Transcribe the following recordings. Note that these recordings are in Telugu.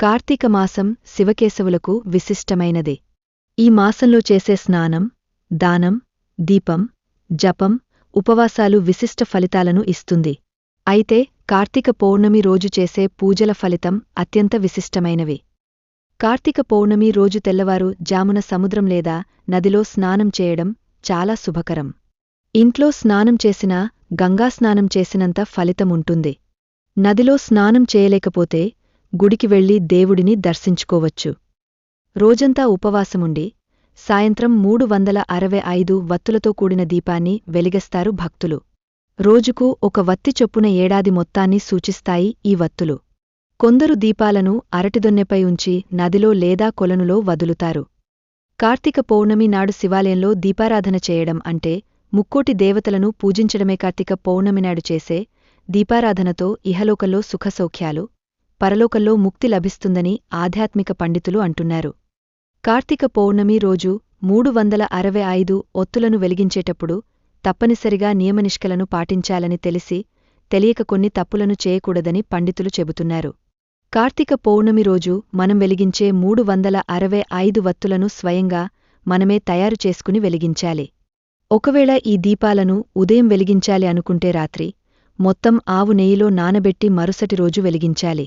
కార్తీక మాసం శివకేశవులకు విశిష్టమైనదే. ఈ మాసంలో చేసే స్నానం దానం దీపం జపం ఉపవాసాలు విశిష్ట ఫలితాలను ఇస్తుంది. అయితే కార్తీక పౌర్ణమి రోజు చేసే పూజల ఫలితం అత్యంత విశిష్టమైనవి. కార్తీక పౌర్ణమి రోజు తెల్లవారు జామున సముద్రం లేదా నదిలో స్నానం చేయడం చాలా శుభకరం. ఇంట్లో స్నానం చేసినా గంగా స్నానం చేసినంత ఫలితముంటుంది నదిలో స్నానం చేయలేకపోతే గుడికి వెళ్ళి దేవుడిని దర్శించుకోవచ్చు. రోజంతా ఉపవాసముండి సాయంత్రం మూడు వందల అరవై ఐదు వత్తులతో కూడిన దీపాన్ని వెలిగస్తారు భక్తులు. రోజుకు ఒక వత్తి చొప్పున ఏడాది మొత్తాన్ని సూచిస్తాయి ఈ వత్తులు. కొందరు దీపాలను అరటిదొన్నెపై ఉంచి నదిలో లేదా కొలనులో వదులుతారు. కార్తీక పౌర్ణమి నాడు శివాలయంలో దీపారాధన చేయడం అంటే ముక్కోటి దేవతలను పూజించడమే కార్తీక పౌర్ణమి నాడు చేసే దీపారాధనతో ఇహలోకంలో సుఖసౌఖ్యాలు పరలోకంలో ముక్తి లభిస్తుందని ఆధ్యాత్మిక పండితులు అంటున్నారు. కార్తీక పౌర్ణమి రోజు మూడు వందల అరవై ఐదు ఒత్తులను వెలిగించేటప్పుడు తప్పనిసరిగా నియమనిష్కలను పాటించాలని తెలిసి తెలియక కొన్ని తప్పులను చేయకూడదని పండితులు చెబుతున్నారు. కార్తీక పౌర్ణమి రోజు మనం వెలిగించే మూడు వందల అరవై ఐదు వత్తులను స్వయంగా మనమే తయారు చేసుకుని వెలిగించాలి. ఒకవేళ ఈ దీపాలను ఉదయం వెలిగించాలి అనుకుంటే రాత్రి మొత్తం ఆవు నెయ్యిలో నానబెట్టి మరుసటి రోజు వెలిగించాలి.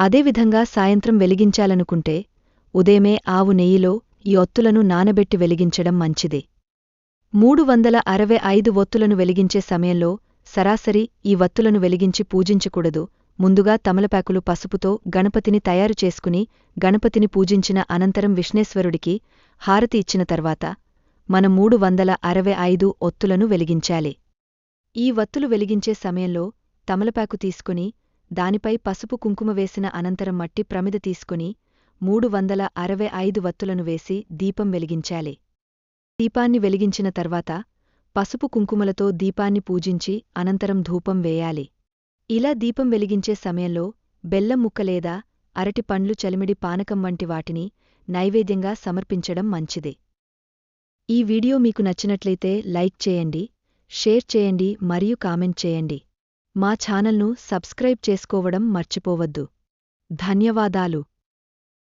అదేవిధంగా సాయంత్రం వెలిగించాలనుకుంటే ఉదయమే ఆవు నెయ్యిలో ఈ ఒత్తులను నానబెట్టి వెలిగించడం మంచిది. మూడు వందల అరవై ఐదు ఒత్తులను వెలిగించే సమయంలో సరాసరి ఈ వత్తులను వెలిగించి పూజించకూడదు. ముందుగా తమలపాకులు పసుపుతో గణపతిని తయారు చేసుకుని గణపతిని పూజించిన అనంతరం విష్ణేశ్వరుడికి హారతి ఇచ్చిన తర్వాత మనం మూడు వందల అరవై ఐదు ఒత్తులను వెలిగించాలి. ఈ వత్తులు వెలిగించే సమయంలో తమలపాకు తీసుకుని దానిపై పసుపు కుంకుమ వేసిన అనంతరం మట్టి ప్రమిద తీసుకుని మూడు వందల అరవై ఐదు వత్తులను వేసి దీపం వెలిగించాలి. దీపాన్ని వెలిగించిన తర్వాత పసుపు కుంకుమలతో దీపాన్ని పూజించి అనంతరం ధూపం వేయాలి. ఇలా దీపం వెలిగించే సమయంలో బెల్లం ముక్క లేదా అరటి పండ్లు చలిమిడి పానకం వంటి వాటిని నైవేద్యంగా సమర్పించడం మంచిది. ఈ వీడియో మీకు నచ్చినట్లయితే లైక్ చేయండి షేర్ చేయండి మరియు కామెంట్ చేయండి. మా ఛానల్ను సబ్స్క్రైబ్ చేసుకోవడం మర్చిపోవద్దు. ధన్యవాదాలు.